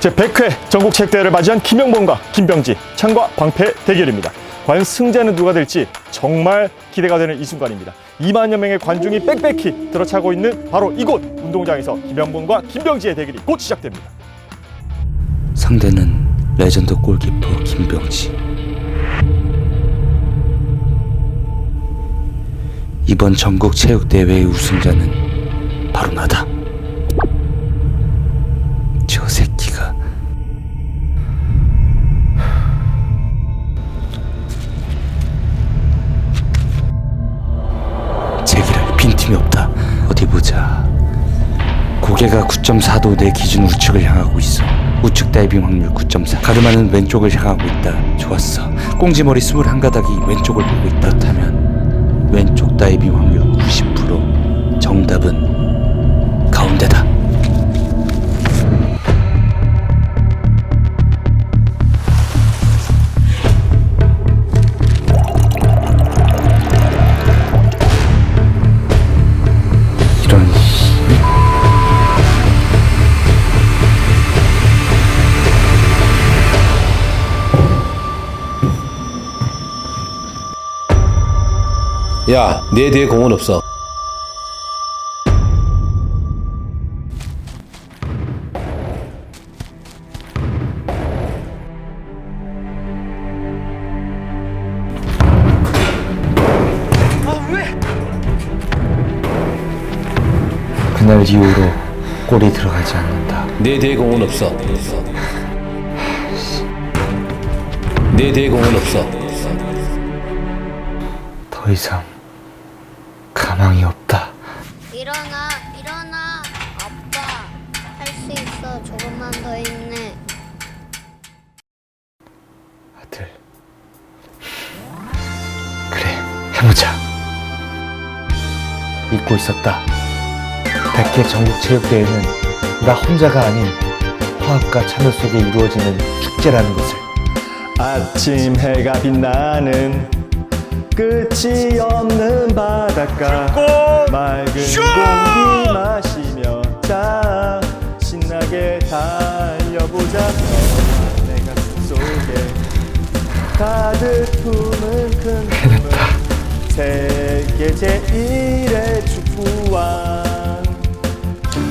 제100회 전국 체육대회를 맞이한 김영범과 김병지, 창과 방패 대결입니다. 과연 승자는 누가 될지 정말 기대가 되는 이 순간입니다. 2만여 명의 관중이 빽빽히 들어차고 있는 바로 이곳 운동장에서 김영범과 김병지의 대결이 곧 시작됩니다. 상대는 레전드 골키퍼 김병지. 이번 전국 체육 대회의 우승자는 바로 나다. 보자. 고개가 9.4도 내 기준 우측을 향하고 있어. 우측 다이빙 확률 9.4. 가르마는 왼쪽을 향하고 있다. 좋았어. 꽁지머리 21가닥이 왼쪽을 보고 있다. 그렇다면 왼쪽 다이빙 확률 90%. 정답은 가운데다. 야, 내 뒤에 공은 없어. 그날 이후로 골이 들어가지 않는다. 내 뒤에 공은 없어. 내 뒤에 공은 없어. 더 이상 가망이 없다. 일어나, 일어나. 아빠, 할 수 있어. 조금만 더 힘내. 아들. 그래, 해보자. 믿고 있었다. 100회 전국체육대회는 나 혼자가 아닌 화합과 참여 속에 이루어지는 축제라는 것을 아침 해가 빛나는 끝이 없는 바닷가. 맑은 공기 마시며 자 신나게 달려보자. 내 가슴 속에 가득 품은 큰 꿈은 세계 제1의 축구왕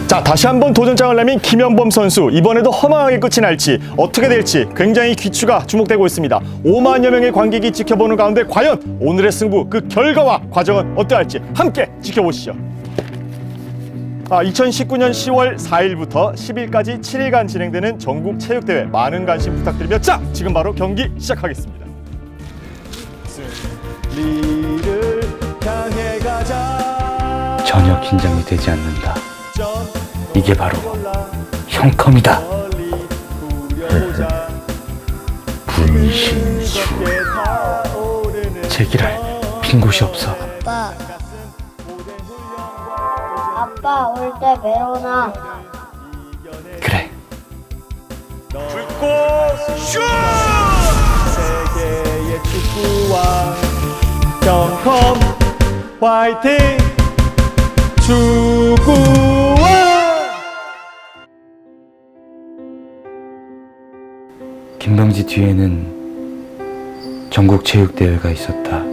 자 다시 한번 도전장을 내민 김현범 선수. 이번에도 허망하게 끝이 날지 어떻게 될지 굉장히 귀추가 주목되고 있습니다. 5만여 명의 관객이 지켜보는 가운데 과연 오늘의 승부 그 결과와 과정은 어떠할지 함께 지켜보시죠. 아, 2019년 10월 4일부터 10일까지 7일간 진행되는 전국 체육대회 많은 관심 부탁드리며 자 지금 바로 경기 시작하겠습니다. 전혀 긴장이 되지 않는다. 저 이게 바로 형컴이다. 분신수 제기랄 빈 곳이 없어. 아빠. 아빠, 올때 메로나. 그래, 세계의 축구왕 경컴 화이팅 축구 김병지 뒤에는 전국 체육 대회가 있었다.